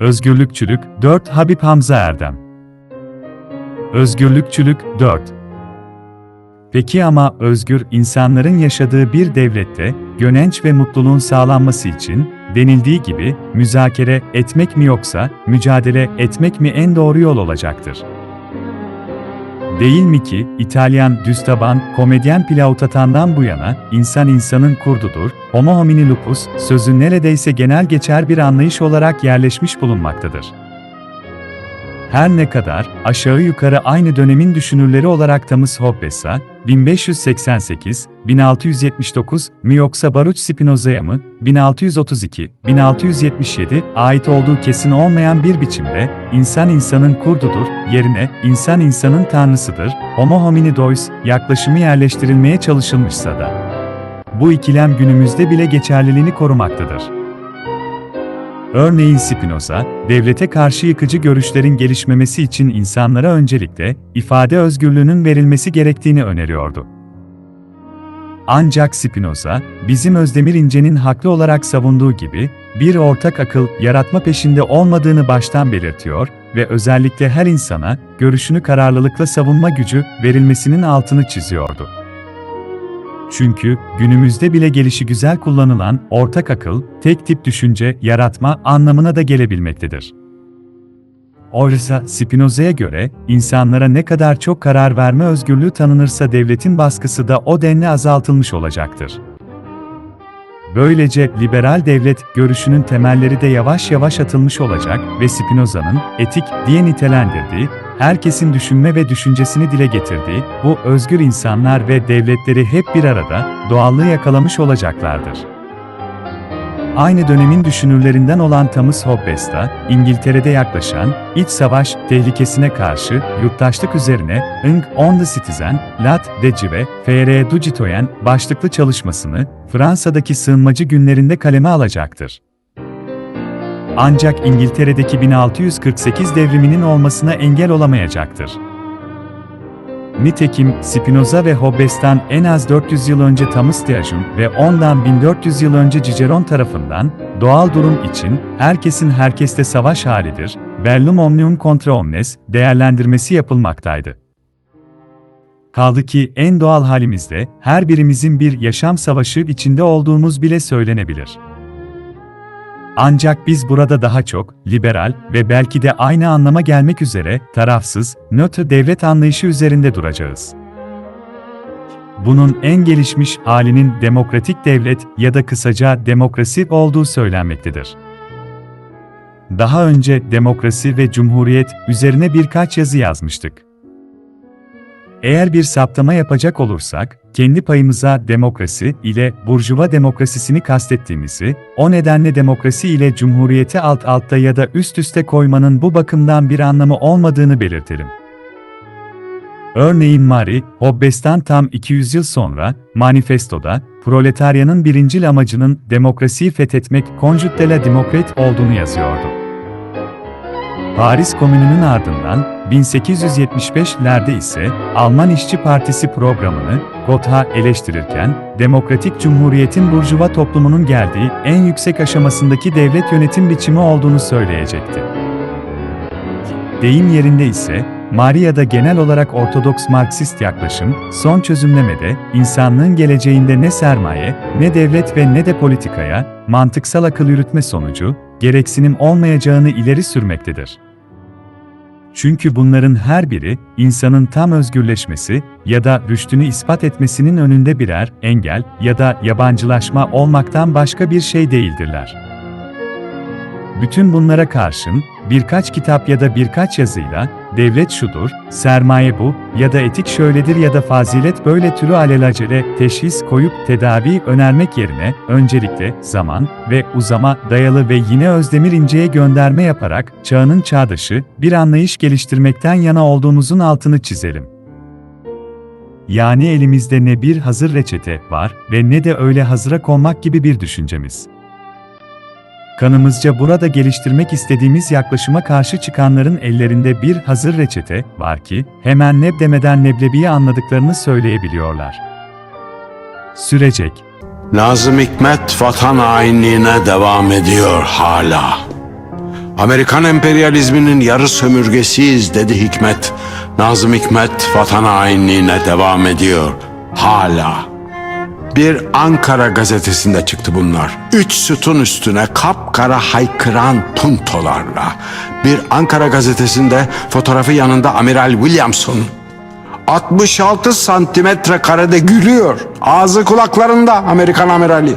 Özgürlükçülük 4 Habib Hamza Erdem. Özgürlükçülük 4 Peki ama özgür insanların yaşadığı bir devlette gönenç ve mutluluğun sağlanması için denildiği gibi müzakere etmek mi yoksa mücadele etmek mi en doğru yol olacaktır? Değil mi ki İtalyan düstaban komedyen Plautatan'dan bu yana insan insanın kurdudur, homo homini lupus sözü neredeyse genel geçer bir anlayış olarak yerleşmiş bulunmaktadır. Her ne kadar aşağı yukarı aynı dönemin düşünürleri olarak Thomas Hobbes'a 1588-1679 mi yoksa Baruch Spinoza'ya mı 1632-1677 ait olduğu kesin olmayan bir biçimde insan insanın kurdudur yerine insan insanın tanrısıdır homo homini deus yaklaşımı yerleştirilmeye çalışılmışsa da bu ikilem günümüzde bile geçerliliğini korumaktadır. Örneğin Spinoza, devlete karşı yıkıcı görüşlerin gelişmemesi için insanlara öncelikle ifade özgürlüğünün verilmesi gerektiğini öneriyordu. Ancak Spinoza, bizim Özdemir İnce'nin haklı olarak savunduğu gibi, bir ortak akıl yaratma peşinde olmadığını baştan belirtiyor ve özellikle her insana görüşünü kararlılıkla savunma gücü verilmesinin altını çiziyordu. Çünkü günümüzde bile gelişi güzel kullanılan ortak akıl, tek tip düşünce, yaratma anlamına da gelebilmektedir. Oysa Spinoza'ya göre insanlara ne kadar çok karar verme özgürlüğü tanınırsa devletin baskısı da o denli azaltılmış olacaktır. Böylece liberal devlet görüşünün temelleri de yavaş yavaş atılmış olacak ve Spinoza'nın etik diye nitelendirdiği herkesin düşünme ve düşüncesini dile getirdiği bu özgür insanlar ve devletleri hep bir arada doğallığı yakalamış olacaklardır. Aynı dönemin düşünürlerinden olan Thomas Hobbes da, İngiltere'de yaklaşan iç savaş tehlikesine karşı yurttaşlık üzerine Ing on the Citizen, Lat de ve F.R. du Citoyen başlıklı çalışmasını Fransa'daki sığınmacı günlerinde kaleme alacaktır. Ancak İngiltere'deki 1648 devriminin olmasına engel olamayacaktır. Nitekim Spinoza ve Hobbes'tan en az 400 yıl önce Thomas Diajun ve ondan 1400 yıl önce Ciceron tarafından doğal durum için herkesin herkeste savaş halidir, bellum omnium contra omnes değerlendirmesi yapılmaktaydı. Kaldı ki en doğal halimizde her birimizin bir yaşam savaşı içinde olduğumuz bile söylenebilir. Ancak biz burada daha çok, liberal ve belki de aynı anlama gelmek üzere, tarafsız, nötr devlet anlayışı üzerinde duracağız. Bunun en gelişmiş halinin demokratik devlet ya da kısaca demokrasi olduğu söylenmektedir. Daha önce demokrasi ve cumhuriyet üzerine birkaç yazı yazmıştık. Eğer bir saptama yapacak olursak, kendi payımıza demokrasi ile burjuva demokrasisini kastettiğimizi, o nedenle demokrasi ile cumhuriyeti alt altta ya da üst üste koymanın bu bakımdan bir anlamı olmadığını belirtelim. Örneğin Mari, Hobbes'tan tam 200 yıl sonra, manifestoda, proletaryanın birincil amacının demokrasiyi fethetmek Conjut de la Demokrat olduğunu yazıyordu. Paris Komünü'nün ardından 1875'lerde ise Alman İşçi Partisi programını Gotha eleştirirken demokratik cumhuriyetin burjuva toplumunun geldiği en yüksek aşamasındaki devlet yönetim biçimi olduğunu söyleyecekti. Deyim yerinde ise Maria'da genel olarak Ortodoks Marksist yaklaşım, son çözümlemede, insanlığın geleceğinde ne sermaye, ne devlet ve ne de politikaya, mantıksal akıl yürütme sonucu, gereksinim olmayacağını ileri sürmektedir. Çünkü bunların her biri, insanın tam özgürleşmesi ya da rüştünü ispat etmesinin önünde birer engel ya da yabancılaşma olmaktan başka bir şey değildirler. Bütün bunlara karşın, birkaç kitap ya da birkaç yazıyla, devlet şudur, sermaye bu, ya da etik şöyledir ya da fazilet böyle türü alelacele teşhis koyup tedavi önermek yerine, öncelikle zaman ve uzama dayalı ve yine Özdemir İnce'ye gönderme yaparak, çağının çağdaşı, bir anlayış geliştirmekten yana olduğumuzun altını çizelim. Yani elimizde ne bir hazır reçete var ve ne de öyle hazıra konmak gibi bir düşüncemiz. Kanımızca burada geliştirmek istediğimiz yaklaşıma karşı çıkanların ellerinde bir hazır reçete var ki, hemen neb demeden neblebiyi anladıklarını söyleyebiliyorlar. Sürecek. Nazım Hikmet vatan hainliğine devam ediyor hala. Amerikan emperyalizminin yarı sömürgesiyiz dedi Hikmet. Nazım Hikmet vatan hainliğine devam ediyor. Hala. Bir Ankara gazetesinde çıktı bunlar. Üç sütun üstüne kapkara haykıran puntolarla. Bir Ankara gazetesinde fotoğrafı yanında Amiral Williamson. 66 santimetre karede gülüyor. Ağzı kulaklarında Amerikan amirali.